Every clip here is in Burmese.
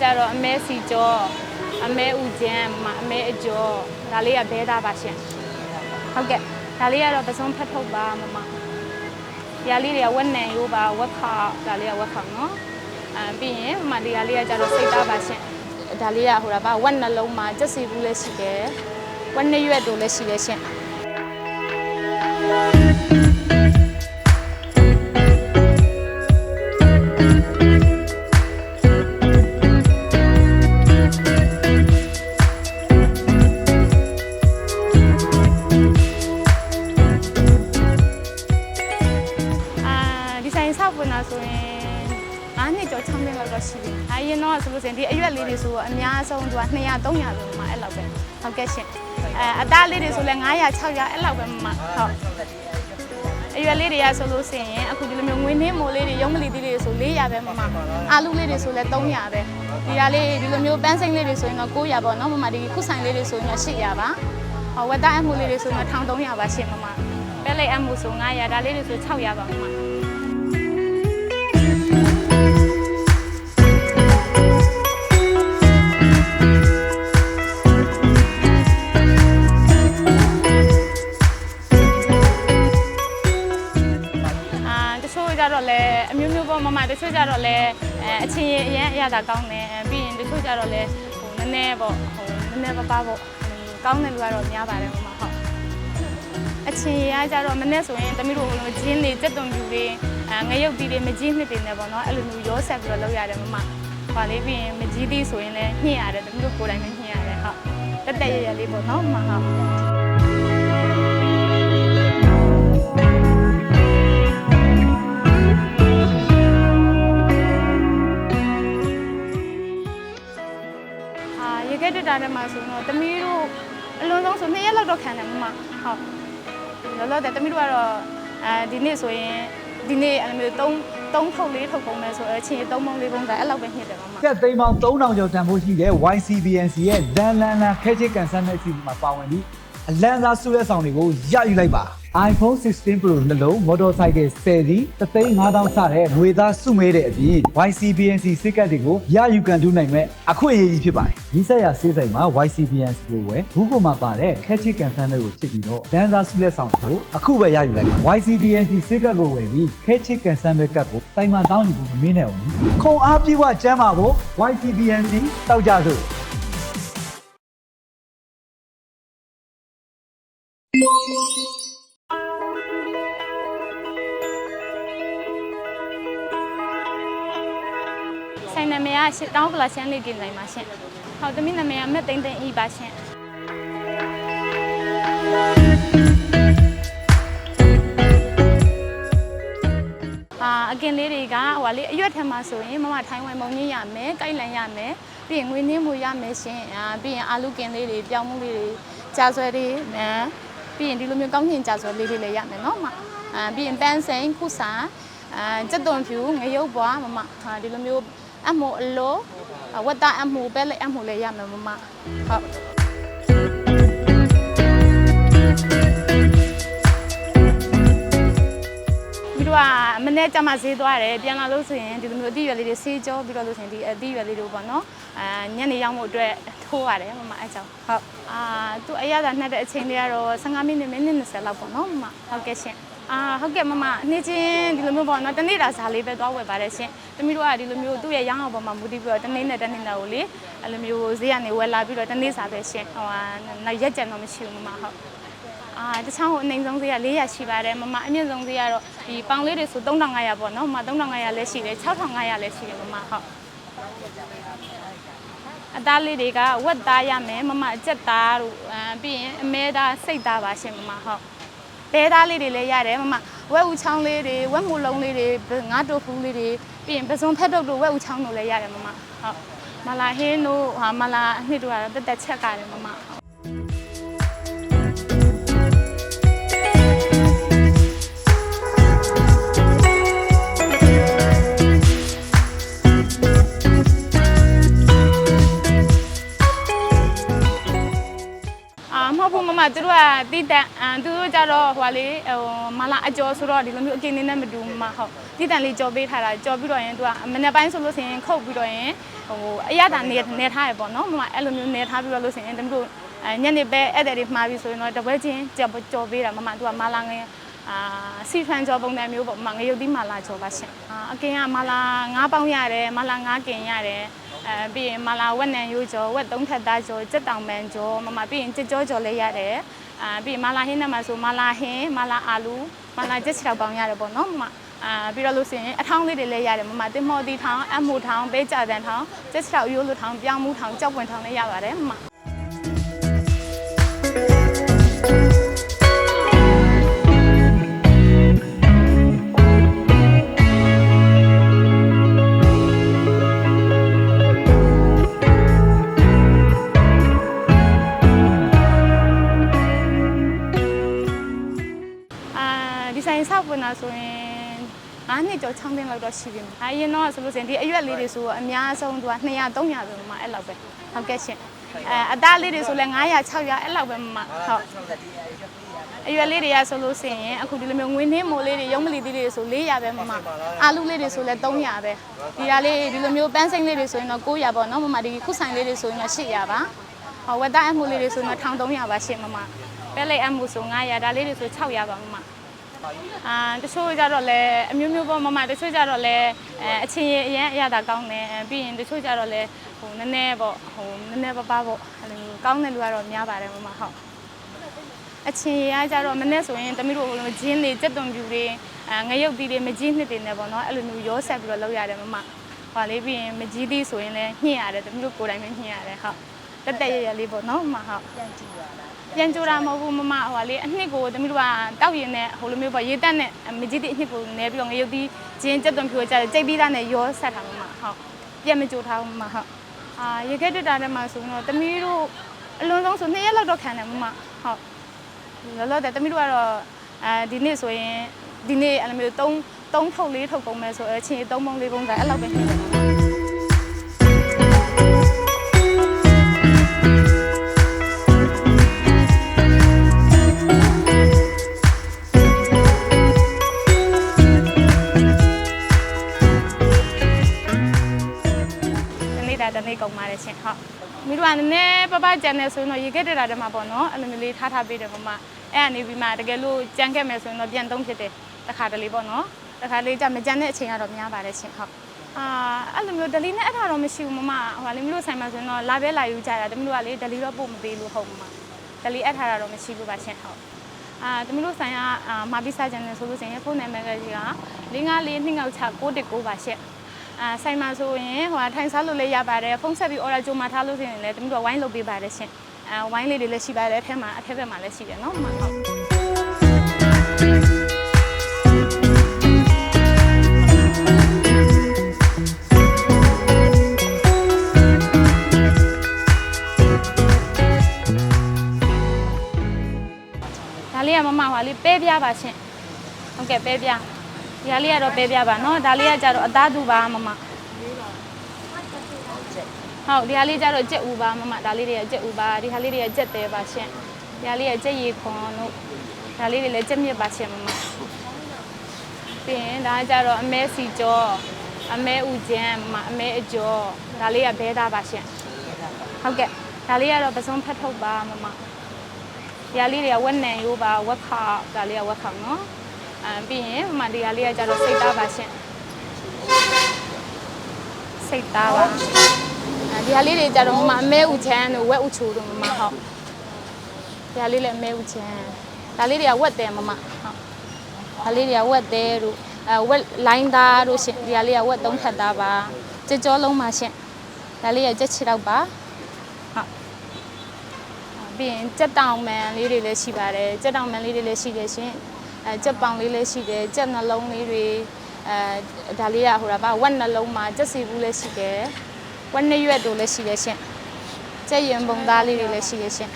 ကြတော့အမဲစီကျော်အမဲဦးကျန်းမအမဲအကျော်ဒါလေးကဘဲသားပါရှင်ဟုတ်ကဲ့ဒါလေးကတော့ပစုံဖတ်ထုတ်ပါမမဒီဟာလေးတွေကဝက်နံရိုးပါဝက်ခါဒါလေးကဝက်ခါနော်အဲပြီးရင်မမဒီဟာလေးကကြတော့စိတ်သားပါရှင်ဒါလေးကဟိုတာပါဝက်နှလုံးမှာကျက်စီဘူးလည်းရှိတယ်ဝက်နှစ်ရွက်တို့လည်းရှိတယ်ရှင် သူက200 300ဆိုမှအဲ့လောက်ပဲ။ဟုတ်ကဲ့ရှင်။အဲအသားလေးတွေဆိုလဲ900 600အဲ့လောက်ပဲမှဟုတ်။အရွက်လေးတွေကဆိုလို့ရှိရင်အခုဒီလိုမျိုးငွေနှင်းမိုးလေးတွေရုံးမလီသီးလေးတွေဆို400ပဲမမ။အာလူလေးတွေဆိုလဲ300ပဲ။ဒီဟာလေးဒီလိုမျိုးပန်းစိမ်းလေးတွေဆိုရင်တော့900ပေါ့နော်မမဒီခုဆိုင်လေးတွေဆိုရင်တော့800ပါ။ဟောဝက်သားအမှုလေးတွေဆိုရင်တော့1300ပါရှင်မမ။ပဲလေးအမှုဆို900ဒါလေးတွေဆို600ပါမမ။ ရင်အရင်အရသာကောင်းတယ်အဲပြီးရင်တချို့ကြတော့လည်းဟိုနည်းနည်းပေါ့ဟိုနည်းနည်းပါးပါးပေါ့ဟိုကောင်းတဲ့လူကတော့များပါတယ်မမဟုတ်အချင်းရကြတော့မနေ့ဆိုရင်တမီးတို့ဟိုလိုဂျင်းတွေတက်တုံပြူတွေအဲငရုတ်တီးတွေမကြီးနှစ်တွေနဲ့ပေါ့နော်အဲ့လိုမျိုးရောဆက်ပြီးတော့လုပ်ရတယ်မမဟောလေးပြီးရင်မကြီးသေးဆိုရင်လည်းညှိရတယ်တမီးတို့ကိုယ်တိုင်ပဲညှိရတယ်ဟုတ်တက်တက်ရရလေးပေါ့နော်မမဟုတ် လောက်တော့ခံတယ်မမဟုတ်လောလောဆယ်တမီးတို့ကတော့အဲဒီနေ့ဆိုရင်ဒီနေ့အဲ့လိုမျိုး3 3ထုတ်4ထုတ်ပုံမဲ့ဆိုအချင်း3ပုံ4ပုံကအဲ့လောက်ပဲညှစ်တယ်မမကက်သိန်းပေါင်း3000ကျော်တန်ဖိုးရှိတဲ့ YCBNC ရဲ့လန်လန်လန်ခဲချစ်ကန်ဆယ်မဲ့အစီအစဉ်မှာပါဝင်ပြီးအလန်းစားဆုရဲဆောင်တွေကိုရယူလိုက်ပါ iPhone 16 Pro နှလုံး motorcycle 10စီး35000စတဲ့ငွေသားစုမဲတဲ့အပြင် YCBNC စိတ်ကတ်တွေကိုရယူကန်တူးနိုင်မဲ့အခွင့်အရေးကြီးဖြစ်ပါတယ်။ဒီဆက်ရဆေးဆိုင်မှာ YCBNC ကိုဝယ်ဘူးကိုမှာပါတဲ့ခဲချစ်ကန်ဆယ်မဲ့ကိုချစ်ပြီးတော့လန်းစားဆုရဲဆောင်ကိုအခုပဲရယူလိုက်ပါ YCBNC စိတ်ကတ်ကိုဝယ်ပြီးခဲချစ်ကန်ဆယ်မဲ့ကတ်ကိုတိုင်မှန်တောင်းယူဖို့မမင်းနဲ့အောင်။ခုံအားပြေးဝကျမ်းပါဖို့ YCBNC တောက်ကြစို့ ဆိုင်နာမည်ကရှစ်တောင်းပလာရှမ်းလေးတင်ဆိုင်ပါရှင်ဟုတ်တမီးနာမည်ကမက်သိန်းသိန်းဤပါရှင်အာအကင်လေးတွေကဟိုဟာလေးအရွက်ထက်မှာဆိုရင်မမထိုင်းဝမ်မုံညင်းရမယ်၊ကိုက်လန်ရမယ်ပြီးရင်ငွေနှင်းမူရမယ်ရှင်အာပြီးရင်အာလူကင်လေးတွေပြောင်းမှုလေးတွေကြာဆွဲတွေအဲပြီးရင်ဒီလိုမျိုးကောင်းကျင်ကြာဆွဲလေးတွေလည်းရမယ်နော်မအာပြီးရင်ပန်းစိန်ခုစာအာစက်သွန်ဖြူငရုတ်ပွားမမဟာဒီလိုမျိုး အမိုအလိုဝတ်တာအမိုပဲလေအမိုလည်းရမယ်မမဟုတ်ပြီးတော့မနေ့ကျမှဈေးသွားတယ်ပြန်လာလို့ဆိုရင်ဒီလိုမျိုးအသီးရွက်လေးတွေဆေးကြောပြီးတော့လို့ဆိုရင်ဒီအသီးရွက်လေးတွေပေါ့နော်အာညနေရောက်မှုအတွက်ထိုးရတယ်မမအဲကြောင့်ဟုတ်အာသူအရသာနှက်တဲ့အချိန်လေးကတော့15မိနစ်မိနစ်20လောက်ပေါ့နော်မမဟုတ်ကဲ့ရှင် အာဟုတ်ကဲ့မမနေ့ချင်းဒီလိုမျိုးပေါ့နော်တနေ့တာဇာလေးပဲသွားဝယ်ပါတယ်ရှင်တမီးတို့ကဒီလိုမျိုးသူ့ရဲ့ရောင်းအောင်ပေါ်မှာမူတည်ပြီးတော့တနေ့နဲ့တနေ့နဲ့ကိုလေအဲ့လိုမျိုးဈေးကနေဝယ်လာပြီးတော့တနေ့စာပဲရှင်ဟိုဟာနောက်ရက်ကြံတော့မရှိဘူးမမဟုတ်အာတခြားဟိုအနိုင်ဆုံးဈေးက400ရှိပါတယ်မမအမြင့်ဆုံးဈေးကတော့ဒီပေါင်လေးတွေဆို3500ပေါ့နော်မမ3500လည်းရှိတယ်6500လည်းရှိတယ်မမဟုတ်အသားလေးတွေကဝက်သားရမယ်မမအကျက်သားတို့အဲပြီးရင်အမဲသားစိတ်သားပါရှင်မမဟုတ် တဲသားလေးတွေလည်းရတယ်မမဝက်ဦးချောင်းလေးတွေဝက်မူလုံးလေးတွေငါးတိုဖူးလေးတွေပြီးရင်ပစုံဖက်တုပ်တို့ဝက်ဦးချောင်းတို့လည်းရတယ်မမဟုတ်မလာဟင်းတို့ဟာမလာအနှစ်တို့ကတော့တက်တက်ချက်ကတယ်မမဟုတ်အာမဟုတ် ကတီးတန်အမ်သူတို့ကြတော့ဟိုကလေဟိုမလာအကျော်ဆိုတော့ဒီလိုမျိုးအကင်းနေနဲ့မတူဘူးမမဟုတ်တီးတန်လေးကြော်ပေးထားတာကြော်ပြီးတော့ရင်သူကမနေ့ပိုင်းဆိုလို့ရှိရင်ခုတ်ပြီးတော့ရင်ဟိုအရသာနေနေထားရပေါ့နော်မမအဲ့လိုမျိုးနေထားပြီးတော့လို့ရှိရင်တမတို့အဲညနေပဲဧည့်သည်တွေမှားပြီးဆိုရင်တော့တပွဲချင်းကြော်ကြော်ပေးတာမမသူကမလာငယ်အာစီဖန်ကြော်ပုံစံမျိုးပေါ့မငရုတ်တိမာလာကြော်ပါရှင်အာအကင်းကမလာ9ပေါင်းရတယ်မလာ9ကင်ရတယ် အဲပြီးရင်မလာဝက်နံရိုးကြော်ဝက်သုံးထက်သားကြော်ကြက်တောင်ပန်ကြော်မမပြီးရင်ကြက်ကြောကြော်လည်းရတယ်အာပြီးရင်မလာဟင်းနဲ့မှာဆိုမလာဟင်းမလာအာလူမလာကြက်ချီတောက်ပေါင်းရတယ်ပေါ့နော်မမအာပြီးတော့လို့ဆိုရင်အထောင်းလေးတွေလည်းရတယ်မမတင်မော်တီထောင်အမှုထောင်ပဲကြတန်ထောင်ကြက်ချီတောက်ရိုးလူထောင်ပြောင်းမှုထောင်ကြောက်ပွင့်ထောင်လည်းရပါတယ်မမ ကျော်6နှစ်လောက်တော့ရှိပြီ။အရင်တော့ဆိုလို့ရှိရင်ဒီအရွက်လေးတွေဆိုအများဆုံးသူက200 300ဆိုမှအဲ့လောက်ပဲ။ဟုတ်ကဲ့ရှင်။အဲအသားလေးတွေဆိုလဲ900 600အဲ့လောက်ပဲမမဟုတ်။အရွက်လေးတွေကဆိုလို့ရှိရင်အခုဒီလိုမျိုးငွေနှင်းမိုးလေးတွေရုံးမလီသီးလေးတွေဆို400ပဲမမ။အာလူလေးတွေဆိုလဲ300ပဲ။ဒီဟာလေးဒီလိုမျိုးပန်းစိမ့်လေးတွေဆိုရင်တော့900ပေါ့နော်မမဒီခုဆိုင်လေးတွေဆိုရင်တော့800ပါ။ဟောဝက်သားအမှုလေးတွေဆိုရင်တော့1300ပါရှင်မမ။ပဲလေးအမှုဆို900ဒါလေးတွေဆို600ပါမမ။ အာတချို့ကြတော့လဲအမျိုးမျိုးပေါ့မမတချို့ကြတော့လဲအဲအချင်းရအရင်အရသာကောင်းတယ်အဲပြီးရင်တချို့ကြတော့လဲဟိုနည်းနည်းပေါ့ဟိုနည်းနည်းပါးပါးပေါ့အဲ့လိုမျိုးကောင်းတဲ့လူကတော့များပါတယ်မမဟုတ်အချင်းရကြတော့မနေ့ဆိုရင်တမီးတို့ဟိုလိုဂျင်းတွေစက်သွန်ပြူတွေအဲငရုတ်တီးတွေမကြီးနှစ်တွေနဲ့ပေါ့နော်အဲ့လိုမျိုးရောဆက်ပြီးတော့လုပ်ရတယ်မမဟောလေးပြီးရင်မကြီးသီးဆိုရင်လည်းညှင့်ရတယ်တမီးတို့ကိုယ်တိုင်ပဲညှင့်ရတယ်ဟုတ်တက်တက်ရရလေးပေါ့နော်မမဟုတ်ပြန်ကြည့်ရတာ ပြန်ကြိုတာမဟုတ်ဘူးမမဟိုကလေအနှစ်ကိုတမီးတို့ကတောက်ရင်နဲ့ဟိုလိုမျိုးပေါ့ရေတက်နဲ့မကြီးသီးအနှစ်ကိုနဲပြီးတော့ငရုတ်တီးဂျင်းစက်သွန်ပြူကြတယ်ကြိတ်ပြီးသားနဲ့ရောဆက်တာမမဟုတ်ပြန်မကြိုထားဘူးမမဟုတ်အာရေခဲတက်တာထဲမှာဆိုရင်တော့တမီးတို့အလွန်ဆုံးဆို2ရက်လောက်တော့ခံတယ်မမဟုတ်လောလောဆယ်တမီးတို့ကတော့အဲဒီနေ့ဆိုရင်ဒီနေ့အဲ့လိုမျိုး3 3ထုတ်4ထုတ်ကုန်မယ်ဆိုအချင်း3ပုံ4ပုံကအဲ့လောက်ပဲ ကုန်ပါတယ်ရှင်ဟုတ်မိတို့ကနည်းနည်းပပကြံနေဆိုရင်တော့ရေခဲတက်တာတည်းမှာပေါ့နော်အဲ့လိုမျိုးလေးထားထားပေးတယ်မမအဲ့ကနေပြီးမှတကယ်လို့ကြံခဲ့မယ်ဆိုရင်တော့ပြန်သုံးဖြစ်တယ်တခါတလေပေါ့နော်တခါလေးကြမကြံတဲ့အချိန်ကတော့များပါတယ်ရှင်ဟုတ်အာအဲ့လိုမျိုးဒလီနဲ့အဲ့ဒါတော့မရှိဘူးမမဟိုလေမျိုးဆိုင်မှာဆိုရင်တော့လာပဲလာယူကြတာတမီးတို့ကလေဒလီတော့ပို့မပေးလို့ဟုတ်မမဒလီအဲ့ထားတာတော့မရှိဘူးပါရှင်ဟုတ်အာတမီးတို့ဆိုင်ကအာမာပီစာချန်နယ်ဆိုလို့ရှိရင်ဖုန်းနံပါတ်ကကြီးက554 296 6ပါရှင် အာဆိုင်မှာဆိုရင်ဟိုထိုင်စားလို့လည်းရပါတယ်ဖုန်းဆက်ပြီး order ကြိုမှာထားလို့ရှိရင်လည်းတမီးတို့ဝိုင်းလုပ်ပေးပါတယ်ရှင်အာဝိုင်းလေးတွေလည်းရှိပါတယ်အထက်မှာအထက်ဘက်မှာလည်းရှိတယ်နော်မှဟုတ်ဒါလေးကမမဟွာလေးပဲပြပါရှင်ဟုတ်ကဲ့ပဲပြ ဒီဟာလေးကတော့ပဲပြပါနော်ဒါလေးကကြတော့အသားသူပါမမဟုတ်ဒီဟာလေးကြတော့ကြက်ဥပါမမဒါလေးတွေကကြက်ဥပါဒီဟာလေးတွေကကြက်သေးပါရှင်ဒီဟာလေးကကြက်ရီခွန်တို့ဒါလေးတွေလည်းကြက်မြစ်ပါရှင်မမပြီးရင်ဒါကကြတော့အမဲစီကြောအမဲဥကျန်းမမအမဲအကျော်ဒါလေးကဘဲသားပါရှင်ဟုတ်ကဲ့ဒါလေးကတော့ပစုံဖတ်ထုတ်ပါမမဒီဟာလေးတွေကဝက်နံရိုးပါဝက်ခါဒါလေးကဝက်ခါနော် အဲပြီးရင်ဟိုမှာဒီဟာလေးကကြတော့စိတ်သားပါရှင်စိတ်သားပါအဲဒီဟာလေးတွေကြတော့မမအမဲဥချမ်းတို့ဝက်ဥချိုတို့မမဟုတ်ဒီဟာလေးလည်းအမဲဥချမ်းဒါလေးတွေကဝက်တယ်မမဟုတ်ဒါလေးတွေကဝက်တယ်တို့အဲဝက်လိုင်းသားတို့ရှင်ဒီဟာလေးကဝက်သုံးထပ်သားပါကြက်ကြောလုံးပါရှင်ဒါလေးကကြက်ချီတော့ပါဟုတ်ပြီးရင်ကြက်တောင်မန်လေးတွေလည်းရှိပါတယ်ကြက်တောင်မန်လေးတွေလည်းရှိတယ်ရှင် အဲကြက်ပောင်လေးလည်းရှိတယ်ကြက်နှလုံးလေးတွေအဲဒါလေးကဟိုတာပါဝက်နှလုံးမှာကြက်စီဘူးလည်းရှိတယ်ဝက်နှစ်ရွက်တို့လည်းရှိတယ်ရှင်ကြက်ရင်ပုံသားလေးတွေလည်းရှိတယ်ရှင်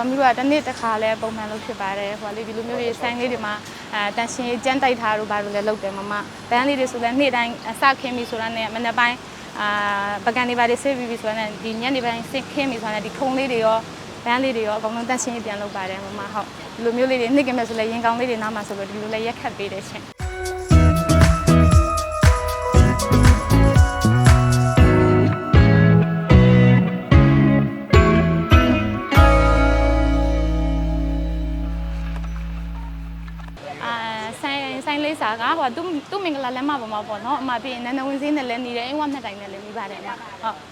တော့မိတို့ကတစ်နေ့တစ်ခါလဲပုံမှန်လုပ်ဖြစ်ပါတယ်ဟိုလေဒီလိုမျိုးလေးဆိုင်လေးတွေမှာအဲတန်ရှင်ရေးကြမ်းတိုက်ထားတို့ဘာလို့လဲလုပ်တယ်မမဘန်းလေးတွေဆိုလဲနေ့တိုင်းအစခင်းပြီဆိုတာနဲ့မနေ့ပိုင်းအာပကံတွေပါတွေဆေးပြီးပြီဆိုတာနဲ့ဒီညနေပိုင်းစစ်ခင်းပြီဆိုတာနဲ့ဒီခုံလေးတွေရောဘန်းလေးတွေရောအကုန်လုံးတန်ရှင်ရေးပြန်လုပ်ပါတယ်မမဟုတ်ဒီလိုမျိုးလေးတွေနေ့ကင်းမဲ့ဆိုလဲရင်ကောင်းလေးတွေနားမှာဆိုလို့ဒီလိုလဲရက်ခတ်ပေးတယ်ရှင် လေးစာကဟိုသူ့သူ့မင်္ဂလာလမ်းမပေါ်မှာပေါ့နော်အမပြီးရင်နန္ဒဝင်စင်းနဲ့လည်းနေတယ်အိမ်ဝမြတ်တိုင်နဲ့လည်းနေပါတယ်အမဟုတ်